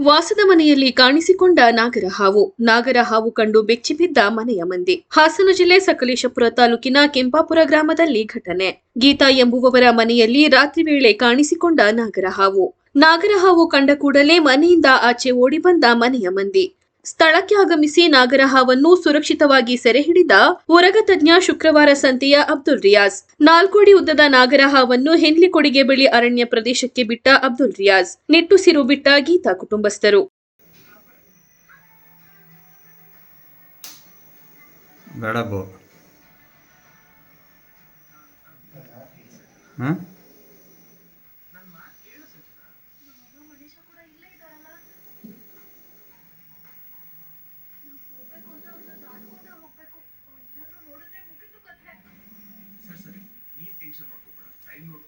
ವಾಸದ ಮನೆಯಲ್ಲಿ ಕಾಣಿಸಿಕೊಂಡ ನಾಗರ ಹಾವು. ನಾಗರ ಹಾವು ಕಂಡು ಬೆಚ್ಚಿಬಿದ್ದ ಮನೆಯ ಮಂದಿ. ಹಾಸನ ಜಿಲ್ಲೆ ಸಕಲೇಶಪುರ ತಾಲೂಕಿನ ಕೆಂಪಾಪುರ ಗ್ರಾಮದಲ್ಲಿ ಘಟನೆ. ಗೀತಾ ಎಂಬುವವರ ಮನೆಯಲ್ಲಿ ರಾತ್ರಿ ವೇಳೆ ಕಾಣಿಸಿಕೊಂಡ ನಾಗರ ಹಾವು. ನಾಗರ ಹಾವು ಕಂಡ ಕೂಡಲೇ ಮನೆಯಿಂದ ಆಚೆ ಓಡಿ ಬಂದ ಮನೆಯ ಮಂದಿ. ಸ್ಥಳಕ್ಕೆ ಆಗಮಿಸಿ ನಾಗರಹಾವನ್ನು ಸುರಕ್ಷಿತವಾಗಿ ಸೆರೆ ಹಿಡಿದ ಉರಗ ತಜ್ಞ ಶುಕ್ರವಾರ ಸಂತೆಯ ಅಬ್ದುಲ್ ರಿಯಾಜ್. ನಾಲ್ಕೋಡಿ ಉದ್ದದ ನಾಗರಹಾವನ್ನು ಹೆನ್ಲಿ ಹೆನ್ಲಿಕೊಡಿಗೆ ಬಳಿ ಅರಣ್ಯ ಪ್ರದೇಶಕ್ಕೆ ಬಿಟ್ಟ ಅಬ್ದುಲ್ ರಿಯಾಜ್. ನಿಟ್ಟುಸಿರು ಬಿಟ್ಟ ಗೀತಾ ಕುಟುಂಬಸ್ಥರು. ಬೋ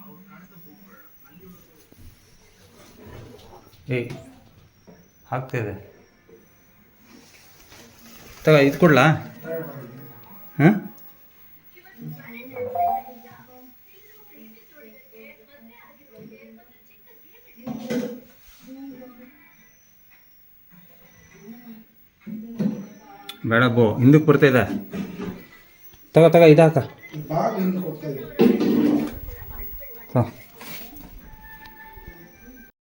ಹಾಂ ಏಯ್ ಆಗ್ತಿದೆ ತಗ, ಇದು ಕೊಡ್ಲಾ? ಹಾಂ? ಬೇಡ, ಬೋ ಹಿಂದಕ್ಕೆ ಬರ್ತಾಯಿದೆ ತಗ ತಗ ಇದಾಕ Huh.